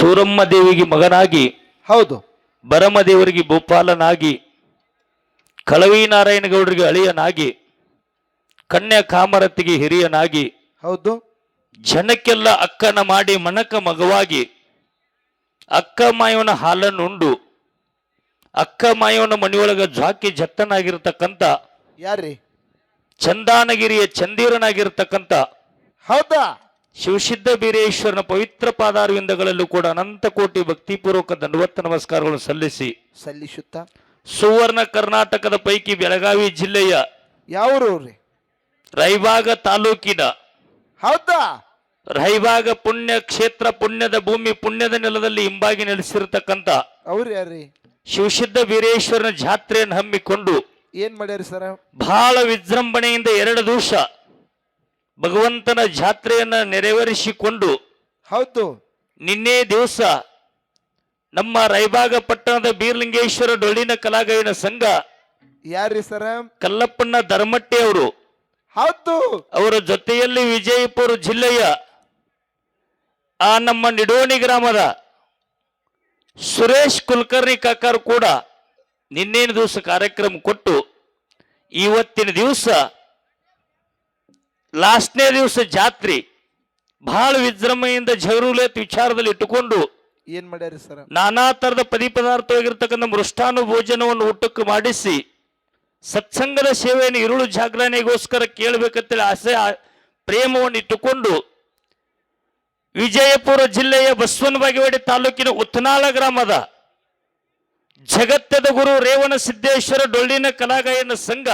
ಸೂರಮ್ಮ ದೇವಿಗೆ ಮಗನಾಗಿ ಹೌದು. ಬರಮದೇವರಿಗೆ ಭೂಪಾಲನಾಗಿ ಕಳವಿ ನಾರಾಯಣಗೌಡರಿಗೆ ಅಳಿಯನಾಗಿ ಕನ್ಯಾ ಕಾಮರತಿಗೆ ಹಿರಿಯನಾಗಿ ಹೌದು. ಜನಕ್ಕೆಲ್ಲ ಅಕ್ಕನ ಮಾಡಿ ಮನಕ ಮಗವಾಗಿ ಅಕ್ಕ ಮಾಯವನ ಹಾಲನ್ನು ಉಂಡು ಅಕ್ಕ ಮಾಯವನ ಮನೆಯೊಳಗ ಜಾಕಿ ಜಟ್ಟನಾಗಿರ್ತಕ್ಕಂಥ ಯಾರ್ರಿ? ಚಂದಾನಗಿರಿಯ ಚಂದೀರನಾಗಿರ್ತಕ್ಕಂಥ ಹೌದಾ? ಶಿವಸಿದ್ಧ ಬೀರೇಶ್ವರನ ಪವಿತ್ರ ಪಾದಾರ್ವಿಂದಗಳಲ್ಲೂ ಕೂಡ ಅನಂತ ಕೋಟಿ ಭಕ್ತಿಪೂರ್ವಕ ದಂಡವತ್ತ ನಮಸ್ಕಾರಗಳನ್ನು ಸಲ್ಲಿಸಿ ಸಲ್ಲಿಸುತ್ತ ಸುವರ್ಣ ಕರ್ನಾಟಕದ ಪೈಕಿ ಬೆಳಗಾವಿ ಜಿಲ್ಲೆಯ ಯಾವರು ರೈಬಾಗ ತಾಲೂಕಿನ ಹೌದಾ? ರೈಬಾಗ ಪುಣ್ಯ ಕ್ಷೇತ್ರ ಪುಣ್ಯದ ಭೂಮಿ ಪುಣ್ಯದ ನೆಲದಲ್ಲಿ ಹಿಂಬಾಗಿ ನೆಲೆಸಿರತಕ್ಕಂತ ಅವ್ರು ಯಾರ್ರಿ? ಶಿವಸಿದ್ಧ ಬೀರೇಶ್ವರನ ಜಾತ್ರೆಯನ್ನು ಹಮ್ಮಿಕೊಂಡು ಏನ್ ಮಾಡ್ಯಾರ ಸರ್? ಬಹಳ ವಿಜೃಂಭಣೆಯಿಂದ ಎರಡು ದಿವಸ ಭಗವಂತನ ಜಾತ್ರೆಯನ್ನ ನೆರವೇರಿಸಿಕೊಂಡು ಹೌದು. ನಿನ್ನೆ ದಿವಸ ನಮ್ಮ ರೈಬಾಗ ಪಟ್ಟಣದ ಬೀರ್ಲಿಂಗೇಶ್ವರ ಡೊಳ್ಳಿನ ಕಲಾಗಯನ ಸಂಘ ಯಾರಿ ಸರ? ಕಲ್ಲಪ್ಪಣ್ಣ ಧರ್ಮಟ್ಟಿ ಅವರು. ಹೌದು. ಅವರ ಜೊತೆಯಲ್ಲಿ ವಿಜಯಪುರ ಜಿಲ್ಲೆಯ ಆ ನಮ್ಮ ನಿಡೋಣಿ ಗ್ರಾಮದ ಸುರೇಶ್ ಕುಲಕರ್ಣಿ ಕಾಕರು ಕೂಡ ನಿನ್ನೆ ದಿವಸ ಕಾರ್ಯಕ್ರಮ ಕೊಟ್ಟು ಇವತ್ತಿನ ದಿವಸ ಲಾಸ್ಟ್ನೇ ದಿವಸ ಜಾತ್ರೆ. ಬಹಳ ವಿಜೃಂಭಣೆಯಿಂದ ಜಗರುಲೇತ್ ವಿಚಾರದಲ್ಲಿ ಇಟ್ಟುಕೊಂಡು ಏನ್ ಮಾಡ್ಯಾರಿ ಸರ್? ನಾನಾ ತರದ ಪದಿ ಪದಾರ್ಥವಾಗಿರ್ತಕ್ಕಂಥ ಮೃಷ್ಟಾನು ಭೋಜನವನ್ನು ಊಟಕ್ಕೆ ಮಾಡಿಸಿ ಸತ್ಸಂಗದ ಸೇವೆಯನ್ನು ಇರುಳು ಜಾಗರಣೆಗೋಸ್ಕರ ಕೇಳಬೇಕಂತೇಳಿ ಆಸೆ ಪ್ರೇಮವನ್ನು ಇಟ್ಟುಕೊಂಡು ವಿಜಯಪುರ ಜಿಲ್ಲೆಯ ಬಸವನ ಬಾಗೇವಾಡಿ ತಾಲೂಕಿನ ಉತ್ನಾಳ ಗ್ರಾಮದ ಜಗತ್ತದ ಗುರು ರೇವಣ ಸಿದ್ದೇಶ್ವರ ಡೊಳ್ಳಿನ ಕಲಾಗಾಯನ ಸಂಘ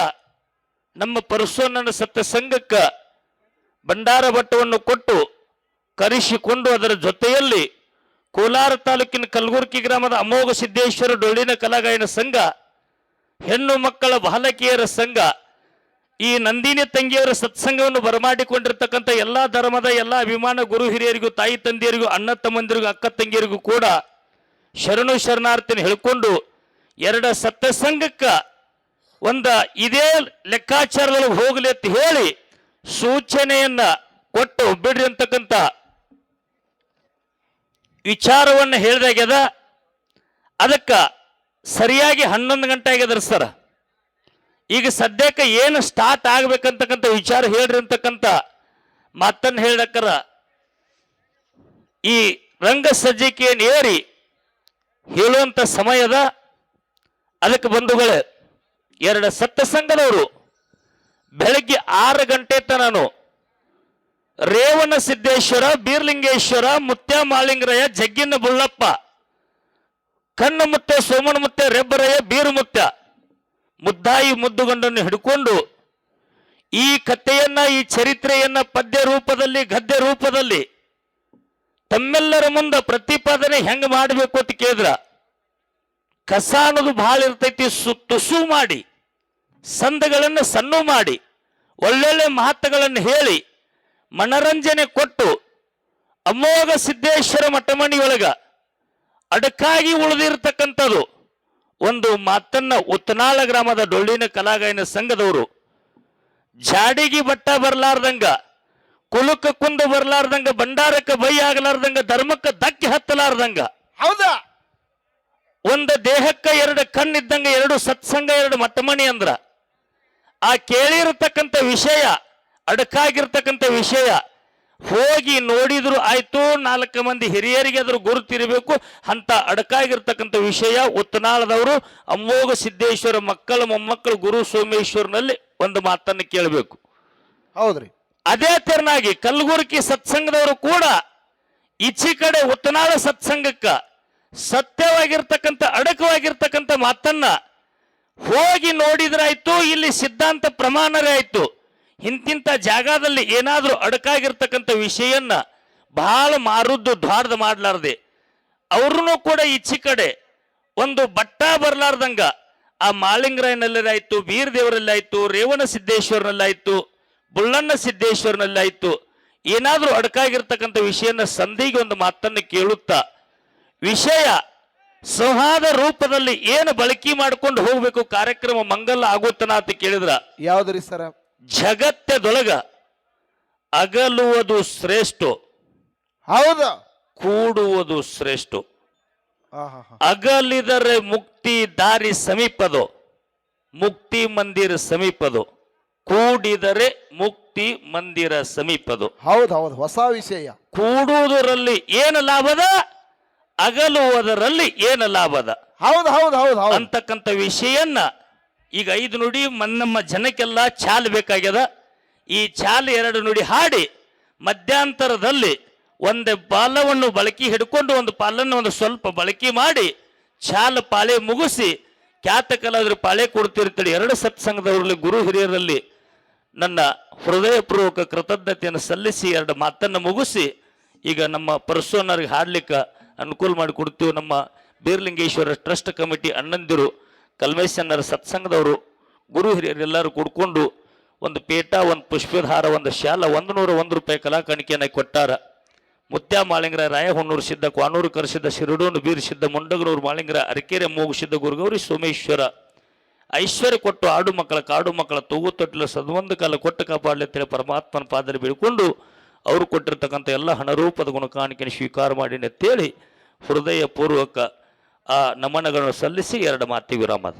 ನಮ್ಮ ಪರಶುವಣ್ಣನ ಸತ್ತ ಸಂಘಕ್ಕ ಭಂಡಾರ ಭಟ್ಟವನ್ನು ಕೊಟ್ಟು ಕರೆಸಿಕೊಂಡು ಅದರ ಜೊತೆಯಲ್ಲಿ ಕೋಲಾರ ತಾಲೂಕಿನ ಕಲಬುರ್ಗಿ ಗ್ರಾಮದ ಅಮೋಘ ಸಿದ್ದೇಶ್ವರ ಡೊಳ್ಳಿನ ಕಲಾಗಾಯನ ಸಂಘ, ಹೆಣ್ಣು ಮಕ್ಕಳ ಬಾಲಕಿಯರ ಸಂಘ, ಈ ನಂದಿನಿ ತಂಗಿಯವರ ಸತ್ಸಂಗವನ್ನು ಬರಮಾಡಿಕೊಂಡಿರ್ತಕ್ಕಂಥ ಎಲ್ಲ ಧರ್ಮದ ಎಲ್ಲ ಅಭಿಮಾನ ಗುರು ಹಿರಿಯರಿಗೂ, ತಾಯಿ ತಂದೆಯರಿಗೂ, ಅಣ್ಣ ತಮ್ಮಂದಿರಿಗೂ, ಅಕ್ಕ ತಂಗಿಯರಿಗೂ ಕೂಡ ಶರಣು ಶರಣಾರ್ಥಿನ ಹೇಳ್ಕೊಂಡು ಎರಡ ಸತ್ಸಂಗಕ್ಕೆ ಒಂದ ಇದೇ ಲೆಕ್ಕಾಚಾರದಲ್ಲಿ ಹೋಗಲಿ ಅಂತ ಹೇಳಿ ಸೂಚನೆಯನ್ನ ಕೊಟ್ಟು ಬಿಡ್ರಿ ಅಂತಕ್ಕಂಥ ವಿಚಾರವನ್ನು ಹೇಳಿದಾಗ್ಯದ ಅದಕ್ಕ ಸರಿಯಾಗಿ ಹನ್ನೊಂದು ಗಂಟೆ ಆಗ್ಯದ್ರ ಸರ್. ಈಗ ಸದ್ಯಕ್ಕೆ ಏನು ಸ್ಟಾರ್ಟ್ ಆಗ್ಬೇಕಂತಕ್ಕಂಥ ವಿಚಾರ ಹೇಳ್ರಿ ಅಂತಕ್ಕಂಥ ಮಾತನ್ನು ಹೇಳಕ್ಕರ ಈ ರಂಗ ಸಜ್ಜಿಕೆಯನ್ನು ಏರಿ ಹೇಳುವಂತ ಸಮಯದ ಅದಕ್ಕೆ ಬಂಧುಗಳೇ, ಎರಡು ಸತ್ತ ಸಂಘದವರು ಬೆಳಗ್ಗೆ ಆರು ಗಂಟೆ ತನನು ರೇವಣ ಸಿದ್ದೇಶ್ವರ, ಬೀರ್ಲಿಂಗೇಶ್ವರ, ಮುತ್ಯ ಮಾಳಿಂಗರಯ್ಯ, ಜಗ್ಗಿನ ಬುಳ್ಳಪ್ಪ, ಕಣ್ಣು ಮುತ್ತ ಸೋಮನ ಮುತ್ತ, ರೆಬ್ಬರಯ್ಯ, ಬೀರು ಮುತ್ಯ ಮುದ್ದಾಯಿ ಮುದ್ದುಗಂಡನ್ನು ಹಿಡ್ಕೊಂಡು ಈ ಕಥೆಯನ್ನ, ಈ ಚರಿತ್ರೆಯನ್ನ ಪದ್ಯ ರೂಪದಲ್ಲಿ, ಗದ್ಯ ರೂಪದಲ್ಲಿ ತಮ್ಮೆಲ್ಲರ ಮುಂದೆ ಪ್ರತಿಪಾದನೆ ಹೆಂಗ್ ಮಾಡಬೇಕು ಅಂತ ಕೇಳಿದ್ರ? ಕಸ ಅನ್ನೋದು ಬಹಳ ಇರ್ತೈತಿ, ಸು ತುಸು ಮಾಡಿ, ಸಂದಗಳನ್ನು ಸಣ್ಣ ಮಾಡಿ ಒಳ್ಳೊಳ್ಳೆ ಮಾತುಗಳನ್ನು ಹೇಳಿ ಮನರಂಜನೆ ಕೊಟ್ಟು ಅಮೋಘ ಸಿದ್ದೇಶ್ವರ ಮಠಮಣಿಯೊಳಗ ಅಡಕಾಗಿ ಉಳಿದಿರ್ತಕ್ಕಂಥದ್ದು ಒಂದು ಮಾತನ್ನ ಉತ್ನಾಳ ಗ್ರಾಮದ ಡೊಳ್ಳಿನ ಕಲಾಗಾಯನ ಸಂಘದವರು ಜಾಡಿಗೆ ಬಟ್ಟ ಬರ್ಲಾರ್ದಂಗ ಕುಲುಕ ಕುಂದು ಬರ್ಲಾರ್ದಂಗ ಭಂಡಾರಕ್ಕೆ ಬೈ ಆಗಲಾರ್ದಂಗ ಧರ್ಮಕ್ಕೆ ಧಕ್ಕೆ ಹತ್ತಲಾರ್ದಂಗ. ಹೌದಾ? ಒಂದು ದೇಹಕ್ಕೆ ಎರಡು ಕಣ್ಣಿದ್ದಂಗ ಎರಡು ಸತ್ಸಂಗ ಎರಡು ಮಟ್ಟಮಣಿ ಅಂದ್ರ ಆ ಕೇಳಿರತಕ್ಕಂಥ ವಿಷಯ ಅಡಕಾಗಿರ್ತಕ್ಕಂಥ ವಿಷಯ ಹೋಗಿ ನೋಡಿದ್ರು ಆಯ್ತು ನಾಲ್ಕು ಮಂದಿ ಹಿರಿಯರಿಗೆ ಅದ್ರ ಗುರುತಿರಬೇಕು ಅಂತ ಅಡಕಾಗಿರ್ತಕ್ಕಂಥ ವಿಷಯ ಉತ್ತನಾಳದವರು ಅಮೋಘ ಸಿದ್ದೇಶ್ವರ ಮಕ್ಕಳ ಮೊಮ್ಮಕ್ಕಳು ಗುರು ಸೋಮೇಶ್ವರನಲ್ಲಿ ಒಂದು ಮಾತನ್ನು ಕೇಳಬೇಕು. ಹೌದ್ರಿ. ಅದೇ ತೆರನಾಗಿ ಕಲ್ಗುರ್ಕಿ ಸತ್ಸಂಗದವರು ಕೂಡ ಈಚಿ ಕಡೆ ಉತ್ತನಾಳ ಸತ್ಸಂಗಕ್ಕ ಸತ್ಯವಾಗಿರ್ತಕ್ಕಂಥ ಅಡಕವಾಗಿರ್ತಕ್ಕಂಥ ಮಾತನ್ನ ಹೋಗಿ ನೋಡಿದ್ರಾಯ್ತು, ಇಲ್ಲಿ ಸಿದ್ಧಾಂತ ಪ್ರಮಾಣರೇ ಆಯ್ತು. ಇಂತಿಂತ ಜಾಗದಲ್ಲಿ ಏನಾದರೂ ಅಡಕಾಗಿರ್ತಕ್ಕಂಥ ವಿಷಯನ್ನ ಬಹಳ ಮಾರುದ್ದು ದ್ವಾರದ ಮಾಡಲಾರ್ದೆ. ಅವ್ರೂ ಕೂಡ ಈಚೆ ಕಡೆ ಒಂದು ಬಟ್ಟ ಬರ್ಲಾರ್ದಂಗ. ಆ ಮಾಳಿಂಗರಾಯನಲ್ಲಾಯ್ತು ಬೀರ್ ದೇವರಲ್ಲಾಯ್ತು ರೇವಣ ಸಿದ್ದೇಶ್ವರನಲ್ಲಾಯ್ತು, ಬುಳ್ಳಣ್ಣ ಸಿದ್ದೇಶ್ವರನಲ್ಲಾಯ್ತು. ಏನಾದರೂ ಅಡಕಾಗಿರ್ತಕ್ಕಂಥ ವಿಷಯನ ಸಂಧಿಗೆ ಒಂದು ಮಾತನ್ನು ಕೇಳುತ್ತಾ, ವಿಷಯ ಸಂವಾದ ರೂಪದಲ್ಲಿ ಏನು ಬಳಕೆ ಮಾಡ್ಕೊಂಡು ಹೋಗ್ಬೇಕು ಕಾರ್ಯಕ್ರಮ ಮಂಗಲ ಆಗುತ್ತನ ಅಂತ ಕೇಳಿದ್ರ? ಯಾವ್ದ್ರಿ ಸರ? ಜಗತ್ತದೊಳಗ ಅಗಲುವುದು ಶ್ರೇಷ್ಠ. ಹೌದ. ಕೂಡುವುದು ಶ್ರೇಷ್ಠ. ಅಗಲಿದರೆ ಮುಕ್ತಿ ದಾರಿ ಸಮೀಪದು ಮುಕ್ತಿ ಮಂದಿರ ಸಮೀಪದು ಕೂಡಿದರೆ ಮುಕ್ತಿ ಮಂದಿರ ಸಮೀಪದು. ಹೌದು ಹೌದು ಹೊಸ ವಿಷಯ. ಕೂಡುವುದರಲ್ಲಿ ಏನು ಲಾಭದ? ಅಗಲುವುದರಲ್ಲಿ ಏನು ಲಾಭದ? ಹೌದು ಹೌದು ಹೌದು ಹೌದು. ಅಂತಕ್ಕಂಥ ವಿಷಯನ್ನ ಈಗ ಐದು ನುಡಿ ನಮ್ಮ ಜನಕ್ಕೆಲ್ಲ ಚಾಲ್ ಬೇಕಾಗ್ಯದ. ಈ ಚಾಲ್ ಎರಡು ನುಡಿ ಹಾಡಿ ಮಧ್ಯಂತರದಲ್ಲಿ ಒಂದು ಪಾಲವನ್ನು ಬಳಕೆ ಹಿಡ್ಕೊಂಡು ಒಂದು ಪಾಲನ್ನು ಒಂದು ಸ್ವಲ್ಪ ಬಳಕೆ ಮಾಡಿ ಚಾಲ್ ಪಾಳೆ ಮುಗಿಸಿ ಖ್ಯಾತ ಕಲಾವಿದರು ಪಾಳೆ ಕೊಡ್ತಿರ್ತೀಳಿ ಎರಡು ಸತ್ಸಂಗದವರಲ್ಲಿ ಗುರು ಹಿರಿಯರಲ್ಲಿ ನನ್ನ ಹೃದಯಪೂರ್ವಕ ಕೃತಜ್ಞತೆಯನ್ನು ಸಲ್ಲಿಸಿ ಎರಡು ಮಾತನ್ನು ಮುಗಿಸಿ ಈಗ ನಮ್ಮ ಪರ್ಸೋನರ್ಗೆ ಹಾಡ್ಲಿಕ್ಕೆ ಅನುಕೂಲ ಮಾಡಿಕೊಡ್ತೀವಿ ನಮ್ಮ ಬೀರ್ಲಿಂಗೇಶ್ವರ ಟ್ರಸ್ಟ್ ಕಮಿಟಿ ಅಣ್ಣಂದಿರು ಕಲ್ಮೇಶನ್ನರ ಸತ್ಸಂಗದವರು, ಗುರು ಹಿರಿಯರೆಲ್ಲರೂ ಕೂಡ್ಕೊಂಡು ಒಂದು ಪೇಟ ಒಂದು ಪುಷ್ಪಧಾರ ಒಂದು ಶಾಲ, ಒಂದು ನೂರ, ಒಂದು ರೂಪಾಯಿ ಕಲಾಕಾಣಿಕೆಯನ್ನು ಕೊಟ್ಟಾರ. ಮುತ್ಯ ಮಾಳಿಂಗರ, ರಾಯಹೊನ್ನೂರು ಸಿದ್ಧ ಕ್ವಾನೂರು ಕರೆಸಿದ್ದ ಶಿರಡೂನು ಬೀರ್ ಸಿದ್ಧ, ಮುಂಡಗನೂರು ಮಾಳಿಂಗರ, ಅರಕೆರೆ ಮೂಗುಸಿದ್ದ ಗುರುಗೌರಿ ಸೋಮೇಶ್ವರ. ಐಶ್ವರ್ಯ ಕೊಟ್ಟು ಆಡು ಮಕ್ಕಳ, ಕಾಡು ಮಕ್ಕಳ, ತೂಗು ತೊಟ್ಟಲು, ಸದ್ವಂದ ಕಾಲ ಕೊಟ್ಟು ಕಾಪಾಡಲಿ ಅಂತೇಳಿ ಪರಮಾತ್ಮನ ಪಾದರಿ ಬೀಳ್ಕೊಂಡು ಅವರು ಕೊಟ್ಟಿರ್ತಕ್ಕಂಥ ಎಲ್ಲ ಹಣರೂಪದ ಗುಣಕಾಣಿಕೆಯನ್ನು ಸ್ವೀಕಾರ ಮಾಡಿ ಅಂತೇಳಿ ಹೃದಯಪೂರ್ವಕ ಆ ನಮನಗಳನ್ನು ಸಲ್ಲಿಸಿ ಎರಡು ಮಾತಿ ವಿರಾಮದ